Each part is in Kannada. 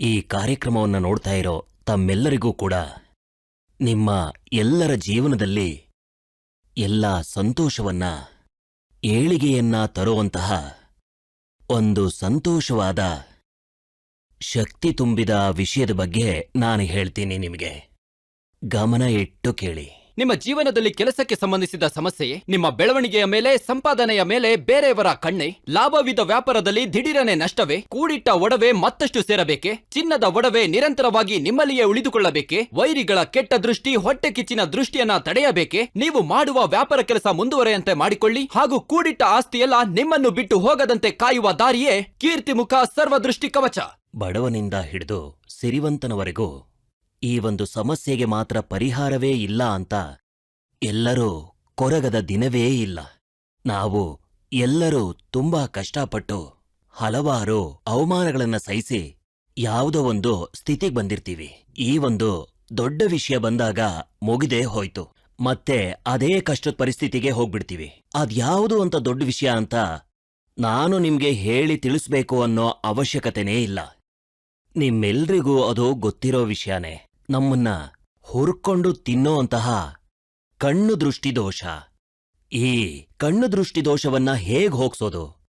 ಈ ಕಾರ್ಯಕ್ರಮವನ್ನು ನೋಡ್ತಾ ಇರೋ ತಮ್ಮೆಲ್ಲರಿಗೂ ಕೂಡ ನಿಮ್ಮ ಎಲ್ಲರ ಜೀವನದಲ್ಲಿ ಎಲ್ಲ ಸಂತೋಷವನ್ನ, ಏಳಿಗೆಯನ್ನ ತರುವಂತಹ ಒಂದು ಸಂತೋಷವಾದ ಶಕ್ತಿ ತುಂಬಿದ ವಿಷಯದ ಬಗ್ಗೆ ನಾನು ಹೇಳ್ತೀನಿ ನಿಮಗೆ. ಗಮನ ಇಟ್ಟು ಕೇಳಿ. ನಿಮ್ಮ ಜೀವನದಲ್ಲಿ ಕೆಲಸಕ್ಕೆ ಸಂಬಂಧಿಸಿದ ಸಮಸ್ಯೆಯೇ? ನಿಮ್ಮ ಬೆಳವಣಿಗೆಯ ಮೇಲೆ, ಸಂಪಾದನೆಯ ಮೇಲೆ ಬೇರೆಯವರ ಕಣ್ಣೆ? ಲಾಭವಿದ ವ್ಯಾಪಾರದಲ್ಲಿ ದಿಢೀರನೆ ನಷ್ಟವೇ? ಕೂಡಿಟ್ಟ ಒಡವೆ ಮತ್ತಷ್ಟು ಸೇರಬೇಕೆ? ಚಿನ್ನದ ಒಡವೆ ನಿರಂತರವಾಗಿ ನಿಮ್ಮಲ್ಲಿಯೇ ಉಳಿದುಕೊಳ್ಳಬೇಕೆ? ವೈರಿಗಳ ಕೆಟ್ಟ ದೃಷ್ಟಿ, ಹೊಟ್ಟೆ ಕಿಚ್ಚಿನ ದೃಷ್ಟಿಯನ್ನ ತಡೆಯಬೇಕೆ? ನೀವು ಮಾಡುವ ವ್ಯಾಪಾರ ಕೆಲಸ ಮುಂದುವರೆಯಂತೆ ಮಾಡಿಕೊಳ್ಳಿ. ಹಾಗೂ ಕೂಡಿಟ್ಟ ಆಸ್ತಿಯೆಲ್ಲ ನಿಮ್ಮನ್ನು ಬಿಟ್ಟು ಹೋಗದಂತೆ ಕಾಯುವ ದಾರಿಯೇ ಕೀರ್ತಿಮುಖ ಸರ್ವದೃಷ್ಟಿ ಕವಚ. ಬಡವನಿಂದ ಹಿಡಿದು ಸಿರಿವಂತನವರೆಗೂ ಈ ಒಂದು ಸಮಸ್ಯೆಗೆ ಮಾತ್ರ ಪರಿಹಾರವೇ ಇಲ್ಲ ಅಂತ ಎಲ್ಲರೂ ಕೊರಗದ ದಿನವೇ ಇಲ್ಲ. ನಾವು ಎಲ್ಲರೂ ತುಂಬಾ ಕಷ್ಟಪಟ್ಟು ಹಲವಾರು ಅವಮಾನಗಳನ್ನು ಸಹಿಸಿ ಯಾವುದೋ ಒಂದು ಸ್ಥಿತಿಗೆ ಬಂದಿರ್ತೀವಿ. ಈ ಒಂದು ದೊಡ್ಡ ವಿಷಯ ಬಂದಾಗ ಮುಗಿದೇ ಹೋಯ್ತು. ಮತ್ತೆ ಅದೇ ಕಷ್ಟದ ಪರಿಸ್ಥಿತಿಗೆ ಹೋಗ್ಬಿಡ್ತೀವಿ. ಅದ್ಯಾವುದು ಅಂತ ದೊಡ್ಡ ವಿಷಯ ಅಂತ ನಾನು ನಿಮ್ಗೆ ಹೇಳಿ ತಿಳಿಸ್ಬೇಕು ಅನ್ನೋ ಅವಶ್ಯಕತೆನೇ ಇಲ್ಲ. ನಿಮ್ಮೆಲ್ರಿಗೂ ಅದು ಗೊತ್ತಿರೋ ವಿಷಯನೇ. ನಮ್ಮನ್ನ ಹುರ್ಕೊಂಡು ತಿನ್ನೋ ಅಂತಹ ಕಣ್ಣು ದೃಷ್ಟಿ ದೋಷ ಈ ಕಣ್ಣು ದೃಷ್ಟಿ ದೋಷವನ್ನ ಹೇಗ್ ಹೋಗ್ಸೋದು?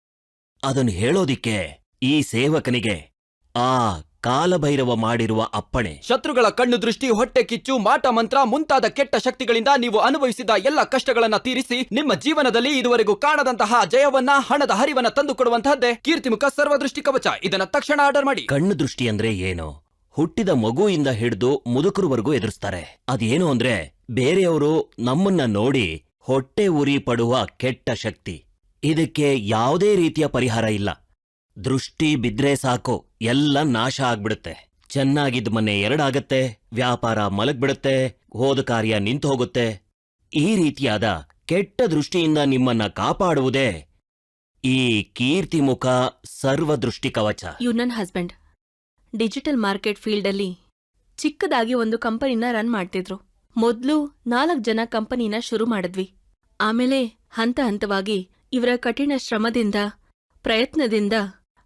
ಅದನ್ನು ಹೇಳೋದಿಕ್ಕೆ ಈ ಸೇವಕನಿಗೆ ಆ ಕಾಲಭೈರವ ಮಾಡಿರುವ ಅಪ್ಪಣೆ. ಶತ್ರುಗಳ ಕಣ್ಣು ದೃಷ್ಟಿ ಹೊಟ್ಟೆ ಕಿಚ್ಚು ಮಾಟ ಮಂತ್ರ ಮುಂತಾದ ಕೆಟ್ಟ ಶಕ್ತಿಗಳಿಂದ ನೀವು ಅನುಭವಿಸಿದ ಎಲ್ಲ ಕಷ್ಟಗಳನ್ನ ತೀರಿಸಿ ನಿಮ್ಮ ಜೀವನದಲ್ಲಿ ಇದುವರೆಗೂ ಕಾಣದಂತಹ ಜಯವನ್ನ ಹಣದ ಹರಿವನ್ನ ತಂದುಕೊಡುವಂತಹದ್ದೇ ಕೀರ್ತಿಮುಖ ಸರ್ವದೃಷ್ಟಿ ಕವಚ. ಇದನ್ನ ತಕ್ಷಣ ಆರ್ಡರ್ ಮಾಡಿ. ಕಣ್ಣು ದೃಷ್ಟಿ ಅಂದ್ರೆ ಏನು? ಹುಟ್ಟಿದ ಮಗುವಿಂದ ಹಿಡಿದು ಮುದುಕರವರೆಗೂ ಎದುರಿಸ್ತಾರೆ. ಅದೇನು ಅಂದ್ರೆ ಬೇರೆಯವರು ನಮ್ಮನ್ನ ನೋಡಿ ಹೊಟ್ಟೆ ಉರಿ ಪಡುವ ಕೆಟ್ಟ ಶಕ್ತಿ. ಇದಕ್ಕೆ ಯಾವುದೇ ರೀತಿಯ ಪರಿಹಾರ ಇಲ್ಲ. ದೃಷ್ಟಿ ಬಿದ್ರೆ ಸಾಕು, ಎಲ್ಲ ನಾಶ ಆಗ್ಬಿಡುತ್ತೆ. ಚೆನ್ನಾಗಿದ್ದ ಮನೆ ಎರಡಾಗತ್ತೆ, ವ್ಯಾಪಾರ ಮಲಗ್ಬಿಡುತ್ತೆ, ಹೋದ ಕಾರ್ಯ ನಿಂತು ಹೋಗುತ್ತೆ. ಈ ರೀತಿಯಾದ ಕೆಟ್ಟ ದೃಷ್ಟಿಯಿಂದ ನಿಮ್ಮನ್ನ ಕಾಪಾಡುವುದೇ ಈ ಕೀರ್ತಿಮುಖ ಸರ್ವದೃಷ್ಟಿ ಕವಚ. ಇವ್ ನನ್ ಹಸ್ಬೆಂಡ್ ಡಿಜಿಟಲ್ ಮಾರ್ಕೆಟ್ ಫೀಲ್ಡಲ್ಲಿ ಚಿಕ್ಕದಾಗಿ ಒಂದು ಕಂಪನಿನ ರನ್ ಮಾಡ್ತಿದ್ರು. ಮೊದ್ಲು ನಾಲ್ಕು ಜನ ಕಂಪನಿನ ಶುರು ಮಾಡಿದ್ವಿ. ಆಮೇಲೆ ಹಂತ ಹಂತವಾಗಿ ಇವರ ಕಠಿಣ ಶ್ರಮದಿಂದ, ಪ್ರಯತ್ನದಿಂದ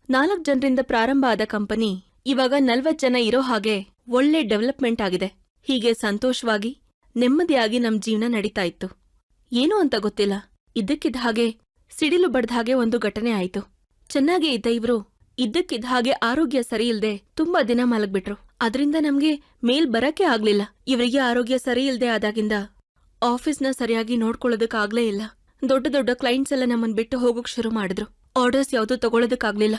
ನಾಲ್ಕು ಜನರಿಂದ ಪ್ರಾರಂಭ ಆದ ಕಂಪನಿ ಇವಾಗ ನಲ್ವತ್ ಜನ ಇರೋ ಹಾಗೆ ಒಳ್ಳೆ ಡೆವಲಪ್ಮೆಂಟ್ ಆಗಿದೆ. ಹೀಗೆ ಸಂತೋಷವಾಗಿ, ನೆಮ್ಮದಿಯಾಗಿ ನಮ್ ಜೀವನ ನಡೀತಾ ಇತ್ತು. ಏನು ಅಂತ ಗೊತ್ತಿಲ್ಲ. ಇದ್ದಕ್ಕಿದ್ದ ಹಾಗೆ ಸಿಡಿಲು ಬಡ್ದ ಹಾಗೆ ಒಂದು ಘಟನೆ ಆಯಿತು. ಚೆನ್ನಾಗೇ ಇದ್ದ ಇವ್ರು ಇದ್ದಕ್ಕಿದ್ದ ಹಾಗೆ ಆರೋಗ್ಯ ಸರಿಯಿಲ್ದೆ ತುಂಬಾ ದಿನ ಮಲಗ್ಬಿಟ್ರು. ಅದರಿಂದ ನಮ್ಗೆ ಮೇಲ್ ಬರಕ್ಕೆ ಆಗ್ಲಿಲ್ಲ. ಇವರಿಗೆ ಆರೋಗ್ಯ ಸರಿ ಇಲ್ದೆ ಆದಾಗಿಂದ ಆಫೀಸ್ನ ಸರಿಯಾಗಿ ನೋಡ್ಕೊಳ್ಳೋದಕ್ಕಾಗ್ಲೇ ಇಲ್ಲ. ದೊಡ್ಡ ದೊಡ್ಡ ಕ್ಲೈಂಟ್ಸ್ ಎಲ್ಲ ನಮ್ಮನ್ ಬಿಟ್ಟು ಹೋಗೋಕ್ ಶುರು ಮಾಡಿದ್ರು. ಆರ್ಡರ್ಸ್ ಯಾವ್ದೂ ತಗೊಳೋದಕ್ಕಾಗ್ಲಿಲ್ಲ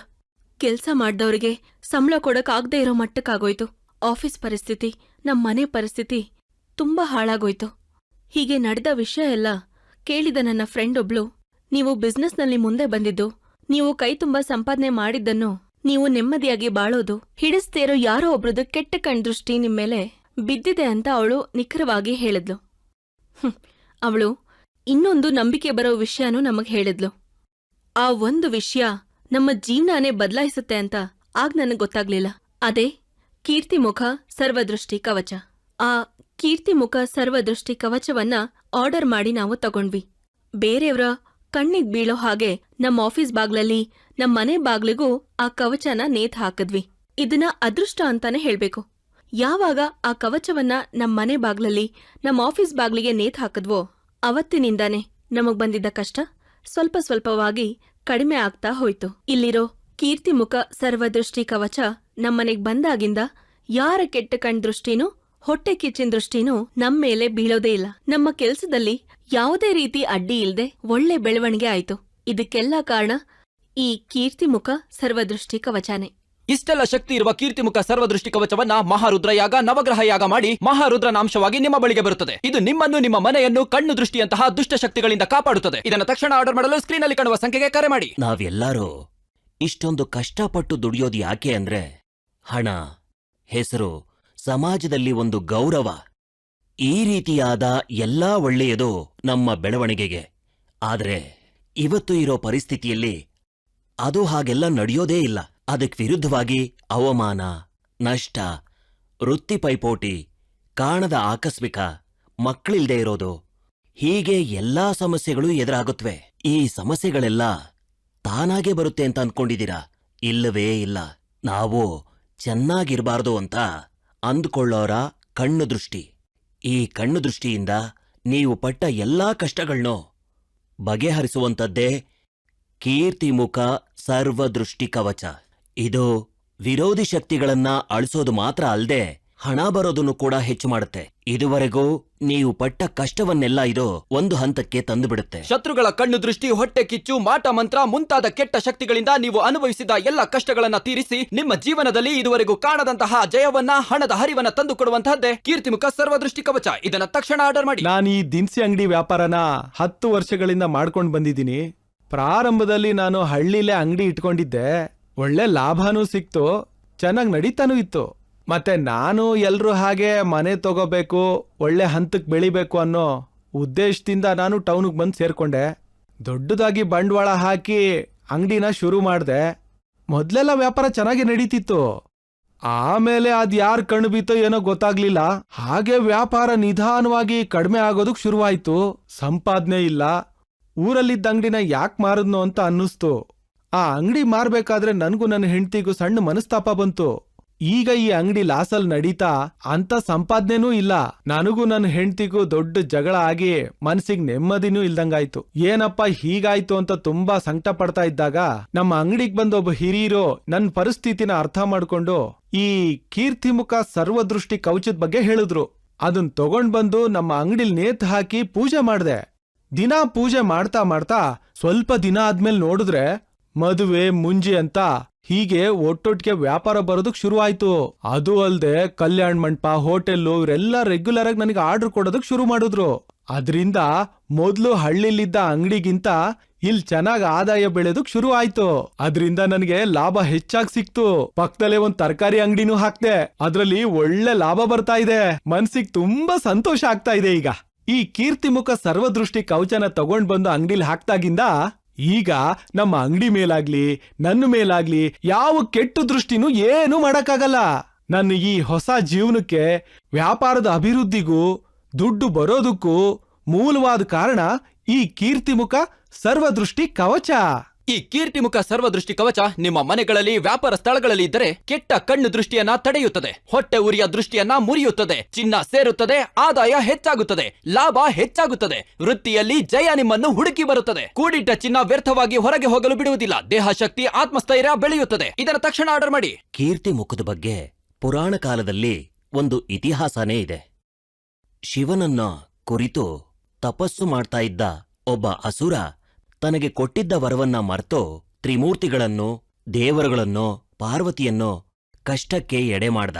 ಕೆಲ್ಸ ಮಾಡ್ದವ್ರಿಗೆ ಸಂಬಳ ಕೊಡಕ್ ಆಗ್ದೇ ಇರೋ ಮಟ್ಟಕ್ಕಾಗೋಯ್ತು. ಆಫೀಸ್ ಪರಿಸ್ಥಿತಿ, ನಮ್ ಮನೆ ಪರಿಸ್ಥಿತಿ ತುಂಬಾ ಹಾಳಾಗೋಯ್ತು. ಹೀಗೆ ನಡೆದ ವಿಷಯ ಎಲ್ಲ ಕೇಳಿದ ನನ್ನ ಫ್ರೆಂಡ್ ಒಬ್ಳು, ನೀವು ಬಿಸ್ನೆಸ್ನಲ್ಲಿ ಮುಂದೆ ಬಂದಿದ್ದು ನೀವು ಕೈ ತುಂಬಾ ಸಂಪಾದನೆ ಮಾಡಿದ್ದನ್ನು ನೀವು ನೆಮ್ಮದಿಯಾಗಿ ಬಾಳೋದು. ಹಿಡಿಸ್ತೇರೋ ಯಾರೋ ಒಬ್ರದ್ದು ಕೆಟ್ಟ ಕಣ್ದೃಷ್ಟಿ ನಿಮ್ಮೇಲೆ ಬಿದ್ದಿದೆ ಅಂತ ಅವಳು ನಿಖರವಾಗಿ ಹೇಳಿದ್ಲು. ಅವಳು ಇನ್ನೊಂದು ನಂಬಿಕೆ ಬರೋ ವಿಷಯನೂ ನಮಗ್ ಹೇಳಿದ್ಲು. ಆ ಒಂದು ವಿಷಯ ನಮ್ಮ ಜೀವನನೇ ಬದಲಾಯಿಸುತ್ತೆ ಅಂತ ಆಗ್ ನನಗೆ ಗೊತ್ತಾಗ್ಲಿಲ್ಲ. ಅದೇ ಕೀರ್ತಿಮುಖ ಸರ್ವದೃಷ್ಟಿ ಕವಚ. ಆ ಕೀರ್ತಿಮುಖ ಸರ್ವದೃಷ್ಟಿ ಕವಚವನ್ನ ಆರ್ಡರ್ ಮಾಡಿ ನಾವು ತಗೊಂಡ್ವಿ. ಬೇರೆಯವರ ಕಣ್ಣಿಗ್ ಬೀಳೋ ಹಾಗೆ ನಮ್ಮ ಆಫೀಸ್ ಬಾಗ್ಲಲ್ಲಿ ನಮ್ಮ ಮನೆ ಬಾಗ್ಲಿಗೂ ಆ ಕವಚನ ನೇತ್ ಹಾಕಿದ್ವಿ. ಇದನ್ನ ಅದೃಷ್ಟ ಅಂತಾನೆ ಹೇಳ್ಬೇಕು. ಯಾವಾಗ ಆ ಕವಚವನ್ನ ನಮ್ಮ ಮನೆ ಬಾಗ್ಲಲ್ಲಿ ನಮ್ಮ ಆಫೀಸ್ ಬಾಗ್ಲಿಗೆ ನೇತ್ ಹಾಕಿದ್ವೋ, ಅವತ್ತಿನಿಂದಾನೆ ನಮಗ್ ಬಂದಿದ್ದ ಕಷ್ಟ ಸ್ವಲ್ಪ ಸ್ವಲ್ಪವಾಗಿ ಕಡಿಮೆ ಆಗ್ತಾ ಹೋಯ್ತು. ಇಲ್ಲಿರೋ ಕೀರ್ತಿಮುಖ ಸರ್ವದೃಷ್ಟಿ ಕವಚ ನಮ್ಮನೆಗ್ ಬಂದಾಗಿಂದ ಯಾರ ಕೆಟ್ಟ ಕಣ್ ದೃಷ್ಟಿನೂ ಹೊಟ್ಟೆ ಕಿಚ್ಚಿನ ದೃಷ್ಟಿನೂ ನಮ್ಮ ಮೇಲೆ ಬೀಳೋದೇ ಇಲ್ಲ. ನಮ್ಮ ಕೆಲಸದಲ್ಲಿ ಯಾವುದೇ ರೀತಿ ಅಡ್ಡಿ ಇಲ್ಲದೆ ಒಳ್ಳೆ ಬೆಳವಣಿಗೆ ಆಯ್ತು. ಇದಕ್ಕೆಲ್ಲ ಕಾರಣ ಈ ಕೀರ್ತಿಮುಖ ಸರ್ವದೃಷ್ಟಿ ಕವಚಾನೆ ಇಷ್ಟೆಲ್ಲ ಶಕ್ತಿ ಇರುವ ಕೀರ್ತಿಮುಖ ಸರ್ವದೃಷ್ಟಿ ಕವಚವನ್ನ ಮಹಾರುದ್ರ ಯಾಗ ನವಗ್ರಹ ಯಾಗ ಮಾಡಿ ಮಹಾರುದ್ರನಾಂಶವಾಗಿ ನಿಮ್ಮ ಬಳಿಗೆ ಬರುತ್ತದೆ. ಇದು ನಿಮ್ಮನ್ನು ನಿಮ್ಮ ಮನೆಯನ್ನು ಕಣ್ಣು ದೃಷ್ಟಿಯಂತಹ ದುಷ್ಟ ಶಕ್ತಿಗಳಿಂದ ಕಾಪಾಡುತ್ತದೆ. ಇದನ್ನು ತಕ್ಷಣ ಆರ್ಡರ್ ಮಾಡಲು ಸ್ಕ್ರೀನ್ ಅಲ್ಲಿ ಕಾಣುವ ಸಂಖ್ಯೆಗೆ ಕರೆ ಮಾಡಿ. ನಾವೆಲ್ಲರೂ ಇಷ್ಟೊಂದು ಕಷ್ಟಪಟ್ಟು ದುಡಿಯೋದು ಯಾಕೆ ಅಂದ್ರೆ ಹಣ ಹೆಸರು ಸಮಾಜದಲ್ಲಿ ಒಂದು ಗೌರವ, ಈ ರೀತಿಯಾದ ಎಲ್ಲಾ ಒಳ್ಳೆಯದು ನಮ್ಮ ಬೆಳವಣಿಗೆಗೆ. ಆದರೆ, ಇವತ್ತು ಇರೋ ಪರಿಸ್ಥಿತಿಯಲ್ಲಿ ಅದು ಹಾಗೆಲ್ಲ ನಡೆಯೋದೇ ಇಲ್ಲ. ಅದಕ್ಕೆ ವಿರುದ್ಧವಾಗಿ ಅವಮಾನ, ನಷ್ಟ, ವೃತ್ತಿ ಪೈಪೋಟಿ, ಕಾಣದ ಆಕಸ್ಮಿಕ, ಮಕ್ಕಳಿಲ್ದೇ ಇರೋದು, ಹೀಗೆ ಎಲ್ಲಾ ಸಮಸ್ಯೆಗಳು ಎದುರಾಗುತ್ತವೆ ಈ ಸಮಸ್ಯೆಗಳೆಲ್ಲ ತಾನಾಗೆ ಬರುತ್ತೆ ಅಂತ ಅನ್ಕೊಂಡಿದ್ದೀರಾ? ಇಲ್ಲವೇ ಇಲ್ಲ. ನಾವು ಚೆನ್ನಾಗಿರಬಾರ್ದು ಅಂತ ಅಂದ್ಕೊಳ್ಳೋರ ಕಣ್ಣು ದೃಷ್ಟಿ ಈ ಕಣ್ಣು ದೃಷ್ಟಿಯಿಂದ ನೀವು ಪಟ್ಟ ಎಲ್ಲಾ ಕಷ್ಟಗಳನ್ನೂ ಬಗೆಹರಿಸುವಂಥದ್ದೇ ಕೀರ್ತಿಮುಖ ಸರ್ವದೃಷ್ಟಿ ಕವಚ. ಇದು ವಿರೋಧಿ ಶಕ್ತಿಗಳನ್ನ ಅಳಿಸೋದು ಮಾತ್ರ ಅಲ್ದೆ ಹಣ ಬರೋದನ್ನು ಕೂಡ ಹೆಚ್ಚು ಮಾಡುತ್ತೆ. ಇದುವರೆಗೂ ನೀವು ಪಟ್ಟ ಕಷ್ಟವನ್ನೆಲ್ಲ ಇದು ಒಂದು ಹಂತಕ್ಕೆ ತಂದುಬಿಡುತ್ತೆ. ಶತ್ರುಗಳ ಕಣ್ಣು ದೃಷ್ಟಿ ಹೊಟ್ಟೆ ಕಿಚ್ಚು ಮಾಟ ಮಂತ್ರ ಮುಂತಾದ ಕೆಟ್ಟ ಶಕ್ತಿಗಳಿಂದ ನೀವು ಅನುಭವಿಸಿದ ಎಲ್ಲ ಕಷ್ಟಗಳನ್ನ ತೀರಿಸಿ ನಿಮ್ಮ ಜೀವನದಲ್ಲಿ ಇದುವರೆಗೂ ಕಾಣದಂತಹ ಜಯವನ್ನ ಹಣದ ಹರಿವನ್ನ ತಂದು ಕೊಡುವಂತಹದ್ದೇ ಕೀರ್ತಿಮುಖ ಸರ್ವದೃಷ್ಟಿ ಕವಚ. ಇದನ್ನ ತಕ್ಷಣ ಆರ್ಡರ್ ಮಾಡಿ. ನಾನು ಈ ದಿನಸಿ ಅಂಗಡಿ ವ್ಯಾಪಾರನ ಹತ್ತು ವರ್ಷಗಳಿಂದ ಮಾಡ್ಕೊಂಡು ಬಂದಿದ್ದೀನಿ. ಪ್ರಾರಂಭದಲ್ಲಿ ನಾನು ಹಳ್ಳಿಲೇ ಅಂಗಡಿ ಇಟ್ಕೊಂಡಿದ್ದೆ. ಒಳ್ಳೆ ಲಾಭನೂ ಸಿಕ್ತು. ಚೆನ್ನಾಗಿ ನಡೀತಾನೂ ಇತ್ತು. ಮತ್ತೆ ನಾನು ಎಲ್ಲರೂ ಹಾಗೆ ಮನೆ ತಗೋಬೇಕು, ಒಳ್ಳೆ ಹಂತಕ್ಕೆ ಬೆಳಿಬೇಕು ಅನ್ನೋ ಉದ್ದೇಶದಿಂದ ನಾನು ಟೌನಿಗೆ ಬಂದು ಸೇರ್ಕೊಂಡೆ. ದೊಡ್ಡದಾಗಿ ಬಂಡವಾಳ ಹಾಕಿ ಅಂಗಡಿನ ಶುರು ಮಾಡಿದೆ. ಮೊದಲೆಲ್ಲ ವ್ಯಾಪಾರ ಚೆನ್ನಾಗಿ ನಡೀತಿತ್ತು. ಆಮೇಲೆ ಅದ್ ಯಾರ್ ಕಣ್ಣು ಬೀತೋ ಏನೋ ಗೊತ್ತಾಗ್ಲಿಲ್ಲ. ಹಾಗೆ ವ್ಯಾಪಾರ ನಿಧಾನವಾಗಿ ಕಡಿಮೆ ಆಗೋದಕ್ ಶುರುವಾಯ್ತು. ಸಂಪಾದನೆ ಇಲ್ಲ. ಊರಲ್ಲಿದ್ದ ಅಂಗಡಿನ ಯಾಕೆ ಮಾರದ್ನೋ ಅಂತ ಅನ್ನಿಸ್ತು. ಆ ಅಂಗಡಿ ಮಾರ್ಬೇಕಾದ್ರೆ ನನಗೂ ನನ್ನ ಹೆಂಡತಿಗೂ ಸಣ್ಣ ಮನಸ್ತಾಪ ಬಂತು. ಈಗ ಈ ಅಂಗಡಿ ಲಾಸಲ್ ನಡೀತಾ ಅಂತ ಸಂಪಾದನೆನೂ ಇಲ್ಲ. ನನಗೂ ನನ್ನ ಹೆಂಡತಿಗೂ ದೊಡ್ಡ ಜಗಳ ಆಗಿ ಮನ್ಸಿಗೆ ನೆಮ್ಮದಿನೂ ಇಲ್ದಂಗಾಯ್ತು. ಏನಪ್ಪ ಹೀಗಾಯ್ತು ಅಂತ ತುಂಬಾ ಸಂಕಟ ಪಡ್ತಾ ಇದ್ದಾಗ ನಮ್ಮ ಅಂಗಡಿಗೆ ಬಂದ ಒಬ್ಬ ಹಿರಿಯರು ನನ್ನ ಪರಿಸ್ಥಿತಿನ ಅರ್ಥ ಮಾಡ್ಕೊಂಡು ಈ ಕೀರ್ತಿಮುಖ ಸರ್ವದೃಷ್ಟಿ ಕವಚದ ಬಗ್ಗೆ ಹೇಳಿದ್ರು. ಅದನ್ ತಗೊಂಡ್ ಬಂದು ನಮ್ಮ ಅಂಗಡಿಲ್ ನೇತ್ ಹಾಕಿ ಪೂಜೆ ಮಾಡ್ದೆ. ದಿನಾ ಪೂಜೆ ಮಾಡ್ತಾ ಮಾಡ್ತಾ ಸ್ವಲ್ಪ ದಿನ ಆದ್ಮೇಲೆ ನೋಡಿದ್ರೆ ಮದುವೆ, ಮುಂಜಿ ಅಂತ ಹೀಗೆ ಒಟ್ಟೊಟ್ಟಿಗೆ ವ್ಯಾಪಾರ ಬರೋದಕ್ ಶುರುವಾಯ್ತು. ಅದು ಅಲ್ದೆ ಕಲ್ಯಾಣ್ ಮಂಟಪ, ಹೋಟೆಲ್ಲು ಇವರೆಲ್ಲ ರೆಗ್ಯುಲರ್ ಆಗಿ ನನಗೆ ಆರ್ಡರ್ ಕೊಡೋದಕ್ ಶುರು ಮಾಡಿದ್ರು. ಅದ್ರಿಂದ ಮೊದ್ಲು ಹಳ್ಳಿಲಿದ್ದ ಅಂಗಡಿಗಿಂತ ಇಲ್ಲಿ ಚೆನ್ನಾಗ್ ಆದಾಯ ಬೆಳೆದಕ್ ಶುರು ಆಯ್ತು ಅದ್ರಿಂದ ನನಗೆ ಲಾಭ ಹೆಚ್ಚಾಗ್ ಸಿಕ್ತು. ಪಕ್ಕದಲ್ಲೇ ಒಂದ್ ತರಕಾರಿ ಅಂಗಡಿನೂ ಹಾಕ್ದೆ. ಅದ್ರಲ್ಲಿ ಒಳ್ಳೆ ಲಾಭ ಬರ್ತಾ ಇದೆ. ಮನ್ಸಿಗ್ ತುಂಬಾ ಸಂತೋಷ ಆಗ್ತಾ ಇದೆ ಈಗ. ಈ ಕೀರ್ತಿಮುಖ ಸರ್ವದೃಷ್ಟಿ ಕವಚನ ತಗೊಂಡ್ ಬಂದು ಅಂಗಡಿಲಿ ಹಾಕ್ದಾಗಿಂದ ಈಗ ನಮ್ಮ ಅಂಗಡಿ ಮೇಲಾಗ್ಲಿ, ನನ್ನ ಮೇಲಾಗ್ಲಿ ಯಾವ ಕೆಟ್ಟ ದೃಷ್ಟಿನೂ ಏನೂ ಮಾಡಕ್ಕಾಗಲ್ಲ. ನನ್ನ ಈ ಹೊಸ ಜೀವನಕ್ಕೆ ವ್ಯಾಪಾರದ ಅಭಿವೃದ್ಧಿಗೂ, ದುಡ್ಡು ಬರೋದಕ್ಕೂ ಮೂಲವಾದ ಕಾರಣ ಈ ಕೀರ್ತಿಮುಖ ಸರ್ವದೃಷ್ಟಿ ಕವಚ. ಈ ಕೀರ್ತಿಮುಖ ಸರ್ವದೃಷ್ಟಿ ಕವಚ ನಿಮ್ಮ ಮನೆಗಳಲ್ಲಿ, ವ್ಯಾಪಾರ ಸ್ಥಳಗಳಲ್ಲಿ ಇದ್ದರೆ ಕೆಟ್ಟ ಕಣ್ಣು ದೃಷ್ಟಿಯನ್ನ ತಡೆಯುತ್ತದೆ. ಹೊಟ್ಟೆ ಉರಿಯ ದೃಷ್ಟಿಯನ್ನ ಮುರಿಯುತ್ತದೆ. ಚಿನ್ನ ಸೇರುತ್ತದೆ. ಆದಾಯ ಹೆಚ್ಚಾಗುತ್ತದೆ. ಲಾಭ ಹೆಚ್ಚಾಗುತ್ತದೆ. ವೃತ್ತಿಯಲ್ಲಿ ಜಯ ನಿಮ್ಮನ್ನು ಹುಡುಕಿ ಬರುತ್ತದೆ. ಕೂಡಿಟ್ಟ ಚಿನ್ನ ವ್ಯರ್ಥವಾಗಿ ಹೊರಗೆ ಹೋಗಲು ಬಿಡುವುದಿಲ್ಲ. ದೇಹ ಶಕ್ತಿ, ಆತ್ಮಸ್ಥೈರ್ಯ ಬೆಳೆಯುತ್ತದೆ. ಇದರ ತಕ್ಷಣ ಆರ್ಡರ್ ಮಾಡಿ. ಕೀರ್ತಿ ಮುಖದ ಬಗ್ಗೆ ಪುರಾಣ ಕಾಲದಲ್ಲಿ ಒಂದು ಇತಿಹಾಸನೇ ಇದೆ. ಶಿವನನ್ನ ಕುರಿತು ತಪಸ್ಸು ಮಾಡ್ತಾ ಇದ್ದ ಒಬ್ಬ ಅಸುರ ತನಗೆ ಕೊಟ್ಟಿದ್ದ ವರವನ್ನ ಮರ್ತೋ ತ್ರಿಮೂರ್ತಿಗಳನ್ನೋ, ದೇವರುಗಳನ್ನೋ, ಪಾರ್ವತಿಯನ್ನೋ ಕಷ್ಟಕ್ಕೆ ಎಡೆ ಮಾಡ್ದ.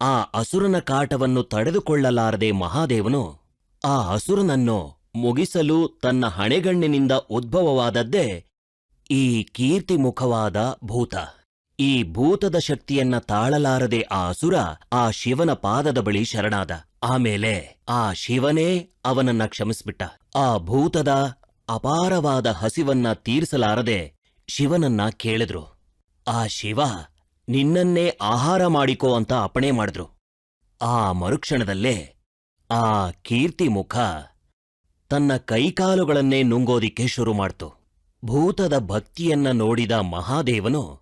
ಆ ಅಸುರನ ಕಾಟವನ್ನು ತಡೆದುಕೊಳ್ಳಲಾರದೆ ಮಹಾದೇವನು ಆ ಅಸುರನನ್ನು ಮುಗಿಸಲು ತನ್ನ ಹಣೆಗಣ್ಣಿನಿಂದ ಉದ್ಭವವಾದದ್ದೇ ಈ ಕೀರ್ತಿಮುಖವಾದ ಭೂತ. ಈ ಭೂತದ ಶಕ್ತಿಯನ್ನ ತಾಳಲಾರದೆ ಆ ಅಸುರ ಆ ಶಿವನ ಪಾದದ ಬಳಿ ಶರಣಾದ. ಆಮೇಲೆ ಆ ಶಿವನೇ ಅವನನ್ನ ಕ್ಷಮಿಸ್ಬಿಟ್ಟ. ಆ ಭೂತದ ಅಪಾರವಾದ ಹಸಿವನ್ನ ತೀರಿಸಲಾರದೆ ಶಿವನನ್ನ ಕೇಳಿದ್ರು. ಆ ಶಿವ ನಿನ್ನನ್ನೇ ಆಹಾರ ಮಾಡಿಕೋ ಅಂತ ಅಪಣೆ ಮಾಡಿದ್ರು. ಆ ಮರುಕ್ಷಣದಲ್ಲೇ ಆ ಕೀರ್ತಿ ಮುಖ ತನ್ನ ಕೈಕಾಲುಗಳನ್ನೇ ನುಂಗೋದಿಕ್ಕೆ ಶುರು ಮಾಡ್ತು. ಭೂತದ ಭಕ್ತಿಯನ್ನ ನೋಡಿದ ಮಹಾದೇವನು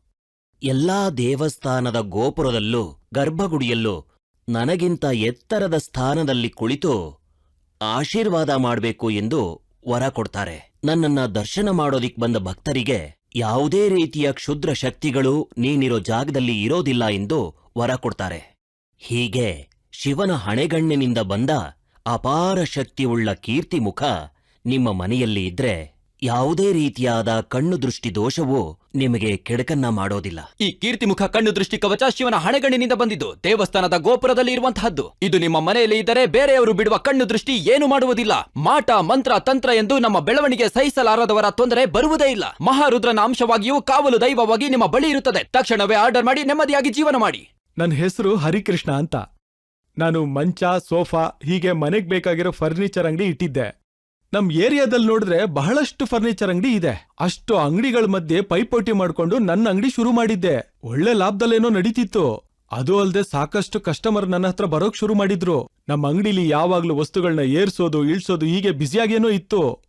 ಎಲ್ಲಾ ದೇವಸ್ಥಾನದ ಗೋಪುರದಲ್ಲೂ ಗರ್ಭಗುಡಿಯಲ್ಲೂ ನನಗಿಂತ ಎತ್ತರದ ಸ್ಥಾನದಲ್ಲಿ ಕುಳಿತು ಆಶೀರ್ವಾದ ಮಾಡಬೇಕು ಎಂದು ವರ ಕೊಡ್ತಾರೆ. ನನ್ನನ್ನ ದರ್ಶನ ಮಾಡೋದಿಕ್ ಬಂದ ಭಕ್ತರಿಗೆ ಯಾವುದೇ ರೀತಿಯ ಕ್ಷುದ್ರ ಶಕ್ತಿಗಳು ನೀನಿರೋ ಜಾಗದಲ್ಲಿ ಇರೋದಿಲ್ಲ ಎಂದು ವರ ಕೊಡ್ತಾರೆ. ಹೀಗೆ ಶಿವನ ಹಣೆಗಣ್ಣಿನಿಂದ ಬಂದ ಅಪಾರ ಶಕ್ತಿಯುಳ್ಳ ಕೀರ್ತಿಮುಖ ನಿಮ್ಮ ಮನೆಯಲ್ಲಿ ಇದ್ರೆ ಯಾವುದೇ ರೀತಿಯಾದ ಕಣ್ಣು ದೃಷ್ಟಿ ದೋಷವೋ ನಿಮಗೆ ಕೆಡಕನ್ನ ಮಾಡೋದಿಲ್ಲ. ಈ ಕೀರ್ತಿಮುಖ ಕಣ್ಣು ದೃಷ್ಟಿ ಕವಚ ಶಿವನ ಹಣೆಗಣ್ಣಿನಿಂದ ಬಂದಿದ್ದು ದೇವಸ್ಥಾನದ ಗೋಪುರದಲ್ಲಿ ಇರುವಂತಹದ್ದು. ಇದು ನಿಮ್ಮ ಮನೆಯಲ್ಲಿ ಇದ್ದರೆ ಬೇರೆಯವರು ಬಿಡುವ ಕಣ್ಣು ದೃಷ್ಟಿ ಏನು ಮಾಡುವುದಿಲ್ಲ. ಮಾಟ ಮಂತ್ರ ತಂತ್ರ ಎಂದು ನಮ್ಮ ಬೆಳವಣಿಗೆ ಸಹಿಸಲಾರದವರ ತೊಂದರೆ ಬರುವುದೇ ಇಲ್ಲ. ಮಹಾರುದ್ರನ ಅಂಶವಾಗಿಯೂ ಕಾವಲು ದೈವವಾಗಿ ನಿಮ್ಮ ಬಳಿ ಇರುತ್ತದೆ. ತಕ್ಷಣವೇ ಆರ್ಡರ್ ಮಾಡಿ ನೆಮ್ಮದಿಯಾಗಿ ಜೀವನ ಮಾಡಿ. ನನ್ನ ಹೆಸರು ಹರಿಕೃಷ್ಣ ಅಂತ. ನಾನು ಮಂಚ ಸೋಫಾ ಹೀಗೆ ಮನೆಗೆ ಬೇಕಾಗಿರೋ ಫರ್ನಿಚರ್ ಅಂಗಡಿ ಇಟ್ಟಿದ್ದೆ. ನಮ್ ಏರಿಯಾದಲ್ಲಿ ನೋಡಿದ್ರೆ ಬಹಳಷ್ಟು ಫರ್ನಿಚರ್ ಅಂಗಡಿ ಇದೆ. ಅಷ್ಟು ಅಂಗಡಿಗಳ ಮಧ್ಯೆ ಪೈಪೋಟಿ ಮಾಡ್ಕೊಂಡು ನನ್ನ ಅಂಗಡಿ ಶುರು ಮಾಡಿದ್ದೆ. ಒಳ್ಳೆ ಲಾಭದಲ್ಲೇನೋ ನಡೀತಿತ್ತು. ಅದು ಅಲ್ಲದೆ ಸಾಕಷ್ಟು ಕಸ್ಟಮರ್ ನನ್ನ ಹತ್ರ ಬರೋಕ್ ಶುರು ಮಾಡಿದ್ರು. ನಮ್ಮ ಅಂಗಡಿಲಿ ಯಾವಾಗ್ಲೂ ವಸ್ತುಗಳನ್ನ ಏರ್ಸೋದು, ಇಳ್ಸೋದು ಹೀಗೆ ಬ್ಯುಸಿಯಾಗೇನೋ ಇತ್ತು.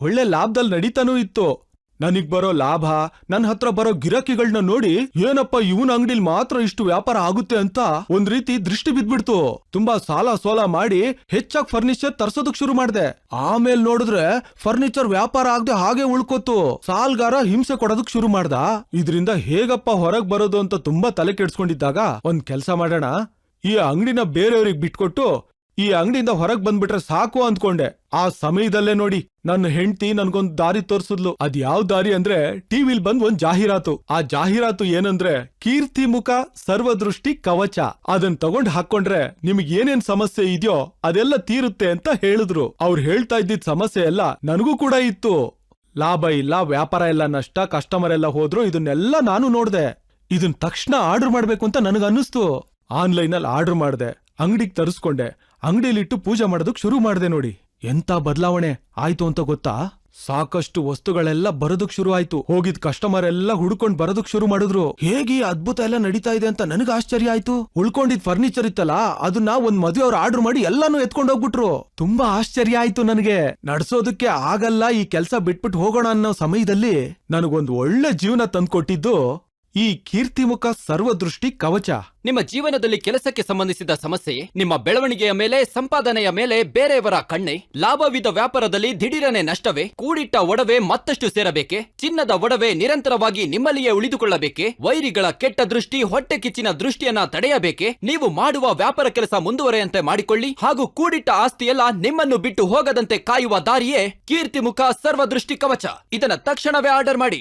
ಒಳ್ಳೆ ಲಾಭದಲ್ಲಿ ನಡೀತಾನೂ ಇತ್ತು. ನನಗ್ ಬರೋ ಲಾಭ ನನ್ನ ಹತ್ರ ಬರೋ ಗಿರಾಕಿಗಳನ್ನ ನೋಡಿ ಏನಪ್ಪ ಇವನ ಅಂಗಡಿಲ್ ಮಾತ್ರ ಇಷ್ಟು ವ್ಯಾಪಾರ ಆಗುತ್ತೆ ಅಂತ ಒಂದ್ ರೀತಿ ದೃಷ್ಟಿ ಬಿದ್ಬಿಡ್ತು. ತುಂಬಾ ಸಾಲ ಸೋಲ ಮಾಡಿ ಹೆಚ್ಚಾಗಿ ಫರ್ನಿಚರ್ ತರ್ಸೋದಕ್ ಶುರು ಮಾಡಿದೆ. ಆಮೇಲೆ ನೋಡಿದ್ರೆ ಫರ್ನಿಚರ್ ವ್ಯಾಪಾರ ಆಗದೆ ಹಾಗೆ ಉಳ್ಕೋತು ಸಾಲ್ಗಾರ ಹಿಂಸೆ ಕೊಡೋದಕ್ ಶುರು ಮಾಡ್ದ. ಇದ್ರಿಂದ ಹೇಗಪ್ಪ ಹೊರಗ್ ಬರೋದು ಅಂತ ತುಂಬಾ ತಲೆ ಕೆಡ್ಸ್ಕೊಂಡಿದ್ದಾಗ ಒಂದ್ ಕೆಲ್ಸ ಮಾಡೋಣ. ಈ ಅಂಗಡಿನ ಬೇರೆಯವ್ರಿಗೆ ಬಿಟ್ಕೊಟ್ಟು ಈ ಅಂಗಡಿಯಿಂದ ಹೊರಗ್ ಬಂದ್ಬಿಟ್ರೆ ಸಾಕು ಅಂದ್ಕೊಂಡೆ. ಆ ಸಮಯದಲ್ಲೇ ನೋಡಿ, ನನ್ನ ಹೆಂಡತಿ ನನ್ಗೊಂದ್ ದಾರಿ ತೋರ್ಸಿದ್ಲು. ಅದ್ ಯಾವ ದಾರಿ ಅಂದ್ರೆ ಟಿವಿಲ್ ಬಂದ್ ಒಂದ್ ಜಾಹೀರಾತು. ಆ ಜಾಹೀರಾತು ಏನಂದ್ರೆ ಕೀರ್ತಿ ಮುಖ, ಸರ್ವದೃಷ್ಟಿ ಕವಚ. ಅದನ್ ತಗೊಂಡ್ ಹಾಕೊಂಡ್ರೆ ನಿಮ್ಗೆ ಏನೇನ್ ಸಮಸ್ಯೆ ಇದೆಯೋ ಅದೆಲ್ಲ ತೀರುತ್ತೆ ಅಂತ ಹೇಳಿದ್ರು. ಅವ್ರು ಹೇಳ್ತಾ ಇದ್ದಿದ್ ಸಮಸ್ಯೆ ಎಲ್ಲ ನನಗೂ ಕೂಡ ಇತ್ತು. ಲಾಭ ಇಲ್ಲ, ವ್ಯಾಪಾರ ಎಲ್ಲ ನಷ್ಟ ಕಸ್ಟಮರ್ ಎಲ್ಲ ಹೋದ್ರು, ಇದನ್ನೆಲ್ಲ ನಾನು ನೋಡ್ದೆ. ಇದನ್ ತಕ್ಷಣ ಆರ್ಡರ್ ಮಾಡ್ಬೇಕು ಅಂತ ನನಗನ್ನಿಸ್ತು. ಆನ್ಲೈನ್ ಅಲ್ಲಿ ಆರ್ಡರ್ ಮಾಡ್ದೆ. ಅಂಗಡಿಗೆ ತರಿಸ್ಕೊಂಡೆ. ಅಂಗಡಿಲಿಟ್ಟು ಪೂಜೆ ಮಾಡೋದಕ್ಕೆ ಶುರು ಮಾಡ್ದೆ ನೋಡಿ. ಎಂತ ಬದಲಾವಣೆ? ಆಯ್ತು ಅಂತ ಗೊತ್ತಾ? ಸಾಕಷ್ಟು ವಸ್ತುಗಳೆಲ್ಲ ಬರೋದಕ್ ಶುರು ಆಯ್ತು. ಹೋಗಿದ್ ಕಸ್ಟಮರ್ ಎಲ್ಲ ಹುಡ್ಕೊಂಡ್ ಬರೋದಕ್ ಶುರು ಮಾಡಿದ್ರು. ಹೇಗೆ ಅದ್ಭುತ ಎಲ್ಲ ನಡೀತಾ ಇದೆ ಅಂತ ನನಗೆ ಆಶ್ಚರ್ಯ ಆಯ್ತು. ಉಳ್ಕೊಂಡಿದ್ ಫರ್ನಿಚರ್ ಇತ್ತಲ್ಲ, ಅದನ್ನ ಒಂದ್ ಮದುವೆ ಅವ್ರು ಆರ್ಡರ್ ಮಾಡಿ ಎಲ್ಲಾನು ಎತ್ಕೊಂಡ್ ಹೋಗ್ಬಿಟ್ರು. ತುಂಬಾ ಆಶ್ಚರ್ಯ ಆಯ್ತು ನನಗೆ. ನಡ್ಸೋದಕ್ಕೆ ಆಗಲ್ಲ ಈ ಕೆಲ್ಸ ಬಿಟ್ಬಿಟ್ಟು ಹೋಗೋಣ ಅನ್ನೋ ಸಮಯದಲ್ಲಿ ನನಗೊಂದ್ ಒಳ್ಳೆ ಜೀವನ ತಂದ್ಕೊಟ್ಟಿದ್ದು ಈ ಕೀರ್ತಿಮುಖ ಸರ್ವದೃಷ್ಟಿ ಕವಚ. ನಿಮ್ಮ ಜೀವನದಲ್ಲಿ ಕೆಲಸಕ್ಕೆ ಸಂಬಂಧಿಸಿದ ಸಮಸ್ಯೆ, ನಿಮ್ಮ ಬೆಳವಣಿಗೆಯ ಮೇಲೆ, ಸಂಪಾದನೆಯ ಮೇಲೆ ಬೇರೆಯವರ ಕಣ್ಣೆ, ಲಾಭವಿದ ವ್ಯಾಪಾರದಲ್ಲಿ ದಿಢೀರನೆ ನಷ್ಟವೇ, ಕೂಡಿಟ್ಟ ಒಡವೆ ಮತ್ತಷ್ಟು ಸೇರಬೇಕೆ, ಚಿನ್ನದ ಒಡವೆ ನಿರಂತರವಾಗಿ ನಿಮ್ಮಲ್ಲಿಯೇ ಉಳಿದುಕೊಳ್ಳಬೇಕೆ, ವೈರಿಗಳ ಕೆಟ್ಟ ದೃಷ್ಟಿ, ಹೊಟ್ಟೆ ಕಿಚ್ಚಿನ ದೃಷ್ಟಿಯನ್ನ ತಡೆಯಬೇಕೆ, ನೀವು ಮಾಡುವ ವ್ಯಾಪಾರ ಕೆಲಸ ಮುಂದುವರೆಯಂತೆ ಮಾಡಿಕೊಳ್ಳಿ ಹಾಗೂ ಕೂಡಿಟ್ಟ ಆಸ್ತಿಯೆಲ್ಲ ನಿಮ್ಮನ್ನು ಬಿಟ್ಟು ಹೋಗದಂತೆ ಕಾಯುವ ದಾರಿಯೇ ಕೀರ್ತಿಮುಖ ಸರ್ವದೃಷ್ಟಿ ಕವಚ. ಇದನ್ನ ತಕ್ಷಣವೇ ಆರ್ಡರ್ ಮಾಡಿ.